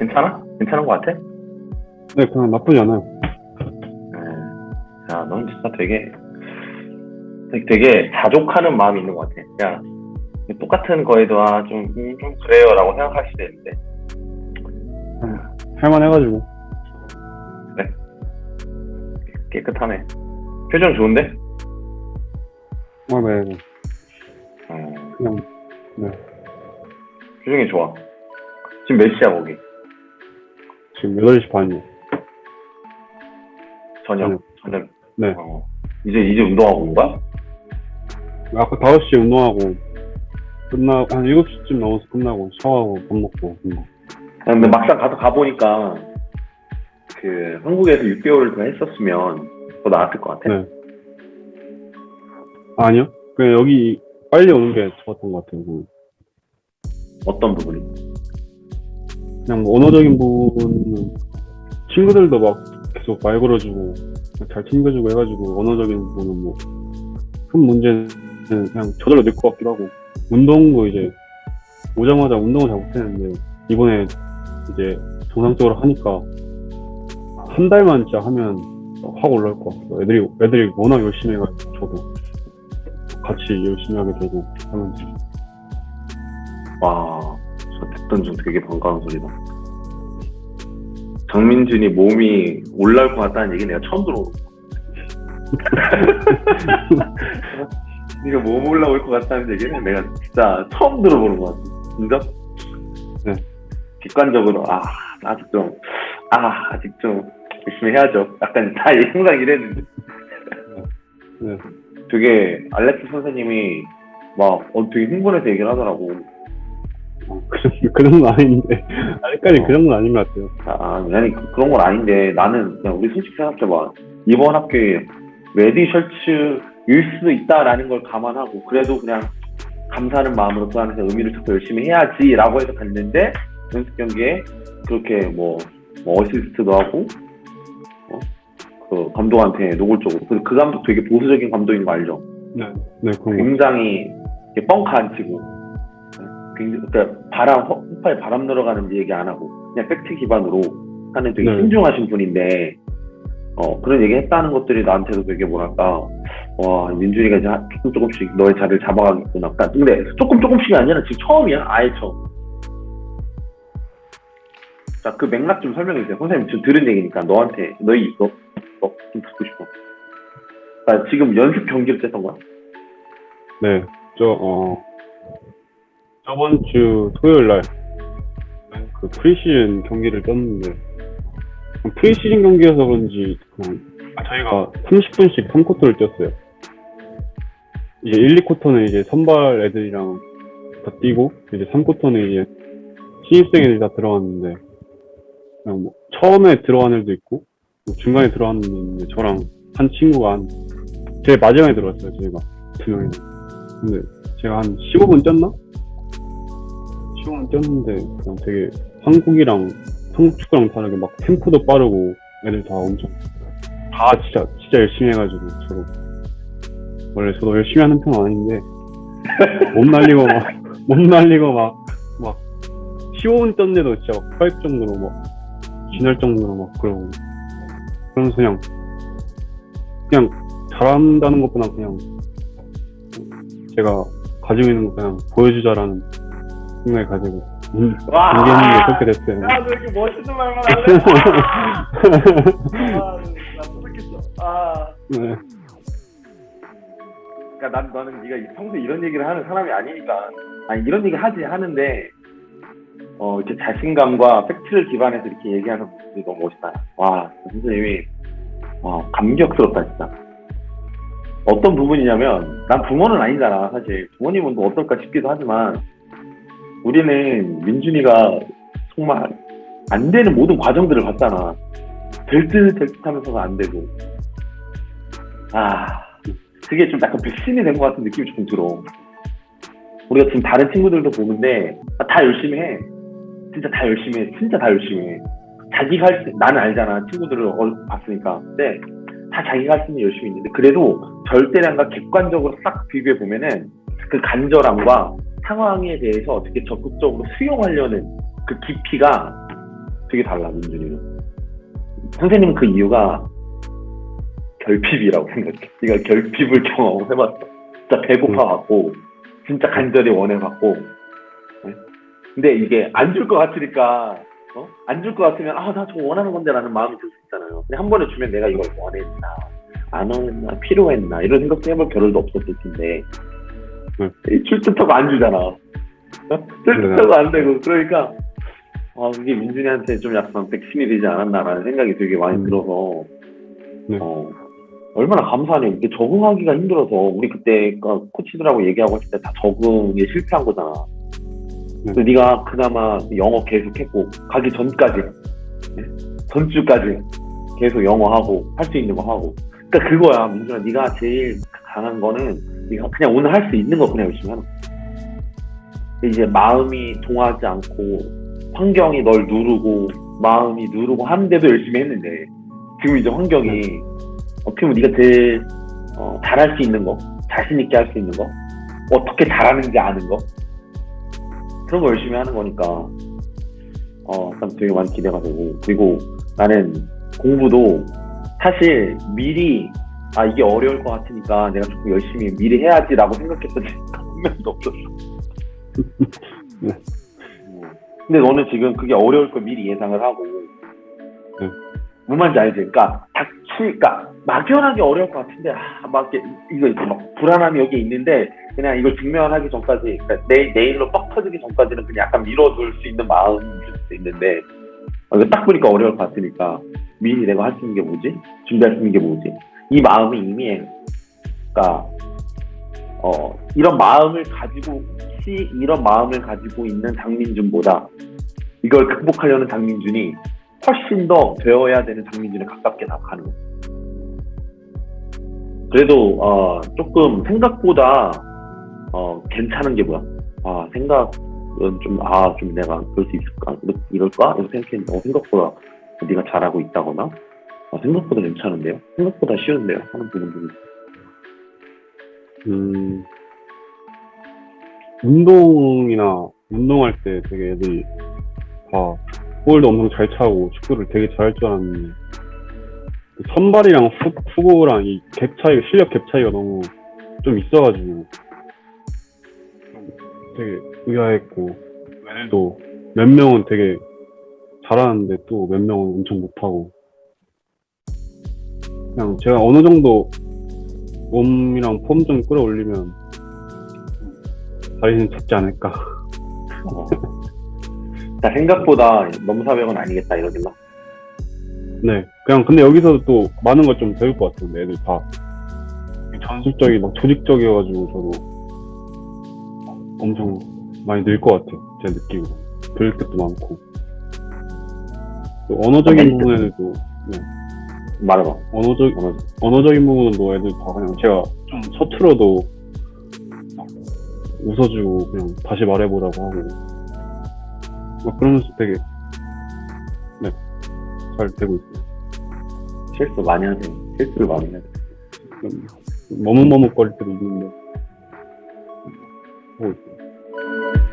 괜찮아? 괜찮은 것 같아? 네, 그냥 나쁘지 않아요. 야, 넌 진짜 되게, 되게 자족하는 마음이 있는 것 같아. 야, 똑같은 거에도, 아, 좀, 음, 좀 그래요. 라고 생각할 수도 있는데. 할만해가지고. 깨끗하네. 표정 좋은데? 아, 네, 네. 어, 그냥, 네. 표정이 좋아. 지금 몇 시야, 거기? 지금 8시 반이요. 저녁. 저녁. 저녁. 네. 어. 이제, 이제 운동하고 온 거야? 아까 5시에 운동하고, 끝나, 한 7시쯤 넘어서 끝나고, 샤워하고, 밥 먹고. 아, 근데 막상 가서 가보니까, 그, 한국에서 6개월을 더 했었으면 더 나았을 것 같아. 네. 아, 아니요. 그냥 여기 빨리 오는 게 좋았던 것 같아요. 어떤 부분이? 그냥 뭐 언어적인 부분은 친구들도 막 계속 말 걸어주고 잘 챙겨주고 해가지고 언어적인 부분은 뭐 큰 문제는 그냥 저절로 늘 것 같기도 하고 운동도 이제 오자마자 운동을 잘 못했는데 이번에 이제 정상적으로 하니까 한 달만 진짜 하면 확 올라올 것 같아요. 애들이 애들이 워낙 열심히 해가지고 저도 같이 열심히 하게 되고 하면서 와, 저 듣던 중 되게 반가운 소리다. 정민준이 몸이 올라올 것 같다는 얘기 내가 처음 들어보는 거야. 네가 몸 올라올 것 같다는 얘기는 내가 진짜 처음 들어보는 것 같아. 진짜? 네. 객관적으로, 아, 아직 좀, 아, 아직 좀 열심히 해야죠. 약간 다 항상 이랬는데. 네. 되게 알렉스 선생님이 막 어, 되게 흥분해서 얘기를 하더라고. 어, 그 정도 그 정도는 아닌데 아직까지 그 정도는 아닌 것 같아요. 아, 아니 그- 그런 건 아닌데 나는 그냥 우리 솔직히 생각해봐. 이번 학교에 레디 셔츠일 수도 있다라는 걸 감안하고 그래도 그냥 감사하는 마음으로 그 안에서 의미를 찾고 열심히 해야지라고 해서 갔는데 연습 경기에 그렇게 뭐, 뭐 어시스트도 하고 어? 그 감독한테 노골적으로 그 그 감독 되게 보수적인 감독인 거 알죠? 네, 네 그런 거. 굉장히 이렇게 뻥카 안 치고 굉장히 그러니까 바람 허- 허파에 바람 들어가는지 얘기 안 하고 그냥 팩트 기반으로 하는 되게 네. 신중하신 분인데 어 그런 얘기 했다는 것들이 나한테도 되게 뭐랄까 와 민준이가 이제 한- 조금 조금씩 너의 자리를 잡아가겠구나 그러니까 근데 조금 조금씩이 아니라 지금 처음이야 아예 처음 자그 맥락 좀 설명해 주세요 선생님 지금 들은 얘기니까 너한테 너희 이거 어, 좀 듣고 싶어 나 지금 연습 경기를 쨌던 거야 네, 저 어. 저번 주 토요일 날그 프리시즌 경기를 떴는데 프리시즌 경기여서 그런지 그냥 저희가 30분씩 3쿼터를 뛰었어요. 이제 1, 2쿼터는 이제 선발 애들이랑 다 뛰고 이제 3쿼터는 이제 신입생 애들 다 들어갔는데 그냥 뭐 처음에 들어간 애도 있고 뭐 중간에 들어간 애도 있는데 저랑 한 친구가 한 제일 마지막에 들어왔어요 저희가 두 명이 근데 제가 한 15분 뛰었 나? 15분 뛰었는데 그냥 되게 한국이랑 한국 축구랑 다르게 막 템포도 빠르고 애들 다 엄청 다 진짜 진짜 열심히 해가지고 저도 원래 저도 열심히 하는 편은 아닌데 못 날리고 막 못 날리고 막막 15분 떴는데도 진짜 막 파입 정도로 막 지날 정도로 막 그러고 그러면서 그냥 그냥 잘한다는 것보다 그냥 제가 가지고 있는 거 그냥 보여주자라는 생각을 가지고 음, 와! 경기했는데 그렇게 됐어요. 야, 너 이렇게 멋있는 말만 할래? 아, 나 소득했어. 아. 네. 그러니까 난 너는 네가 평소에 이런 얘기를 하는 사람이 아니니까. 아니 이런 얘기 하지 하는데 어 이렇게 자신감과 팩트를 기반해서 이렇게 얘기하는 모습이 너무 멋있다. 와, 선생님이 와 감격스럽다 진짜. 어떤 부분이냐면 난 부모는 아니잖아 사실 부모님은 또 어떨까 싶기도 하지만 우리는 민준이가 정말 안 되는 모든 과정들을 봤잖아. 될 듯 될 듯 하면서가 안 되고. 아, 그게 좀 약간 백신이 된 것 같은 느낌이 조금 들어. 우리가 지금 다른 친구들도 보는데 아, 다 열심히 해. 진짜 다 열심히 해. 진짜 다 열심히 해. 자기가 할 수, 나는 알잖아. 친구들을 얼 봤으니까. 근데 다 자기가 할 수 있는 열심히 있는데 그래도 절대량과 객관적으로 싹 비교해 보면은 그 간절함과 상황에 대해서 어떻게 적극적으로 수용하려는 그 깊이가 되게 달라 민준이는. 선생님 그 이유가 결핍이라고 생각해. 네가 결핍을 경험해봤어. 진짜 배고파갖고 진짜 간절히 원해갖고. 네? 근데 이게 안 줄 것 같으니까 어? 안 줄 것 같으면 아 나 저거 원하는 건데 라는 마음이 들 수 있잖아요. 근데 한 번에 주면 내가 이걸 원했나 안 원했나 필요했나 이런 생각도 해볼 겨를도 없었을 텐데 응. 줄 듯하고 안 주잖아. 듯하고 안 되고 그러니까 아 그게 민준이한테 좀 약간 백신이 되지 않았나라는 생각이 되게 많이 음. 들어서 네. 어, 얼마나 감사하냐 이게 적응하기가 힘들어서 우리 그때 그 코치들하고 얘기하고 했을 때 다 적응에 실패한 거잖아. 네. 그래서 네가 그나마 영어 계속했고 가기 전까지 네? 전주까지 계속 영어 하고 할 수 있는 거 하고 그러니까 그거야 민준아 네가 제일 강한 거는 네가 그냥 오늘 할 수 있는 거 그냥 열심히 하는 거 이제 마음이 동하지 않고 환경이 널 누르고 마음이 누르고 하는데도 열심히 했는데 지금 이제 환경이 어떻게 보면 네가 제일 어, 잘할 수 있는 거 자신 있게 할 수 있는 거 어떻게 잘하는지 아는 거 그런 거 열심히 하는 거니까 어, 참 되게 많이 기대가 되고. 그리고 나는 공부도 사실 미리 아 이게 어려울 것 같으니까 내가 조금 열심히 미리 해야지라고 생각했던 적한 번도 없었어. 네. 음. 근데 너는 지금 그게 어려울 걸 미리 예상을 하고 네. 뭔 말인지 알지? 그러니까 닥치니까 막연하게 어려울 것 같은데 아, 막 이거 막 불안함이 여기 있는데 그냥 이걸 직면하기 전까지 그러니까 내, 내일로 빡 터지기 전까지는 그냥 약간 밀어둘 수 있는 마음일 수도 있는데 어, 이거 딱 보니까 어려울 것 같으니까 미리 내가 할 수 있는 게 뭐지? 준비할 수 있는 게 뭐지? 이 마음이 이미 그러니까 어, 이런 마음을 가지고 혹시 이런 마음을 가지고 있는 장민준보다 이걸 극복하려는 장민준이 훨씬 더 되어야 되는 장민준에 가깝게 나가는 거예요. 그래도 어, 조금 생각보다 어, 괜찮은 게 뭐야? 아 생각은 좀 아 좀 내가 그럴 수 있을까? 이럴- 이럴까? 이렇게 생각했는데 어, 생각보다 네가 잘하고 있다거나 어, 생각보다 괜찮은데요? 생각보다 쉬운데요? 하는 부분들이 음, 운동이나 운동할 때 되게 애들이 다 볼도 엄청 잘 차고 축구를 되게 잘할 줄 알았는데 그 선발이랑 후, 후보랑 이 갭 차이가 실력 갭 차이가 너무 좀 있어가지고 좀 되게 의아했고 또 몇 명은 되게 잘하는데 또 몇 명은 엄청 못하고 그냥 제가 어느 정도 몸이랑 폼 좀 끌어올리면 자리는 잡지 않을까. 어. 나 생각보다 넘사벽은 아니겠다 생각. 네. 그냥 근데 여기서 또 많은 걸 좀 배울 것 같은데 애들 다 전술적이 막 조직적이어가지고 저도 엄청 많이 늘 것 같아요. 제 느낌으로. 배울 것도 많고. 또 언어적인. 부분에도 말해봐. 언어적 어느 언어적인 부분은 뭐 애들 다 그냥 제가 좀 서툴어도 막 웃어주고 그냥 다시 말해보라고 하고 막 그러면서 되게 네 잘 되고 있어요. 실수 많이 하세요. 실수를 많이 해요. 좀 머뭇머뭇거릴 때도 있는데 하고 있어요.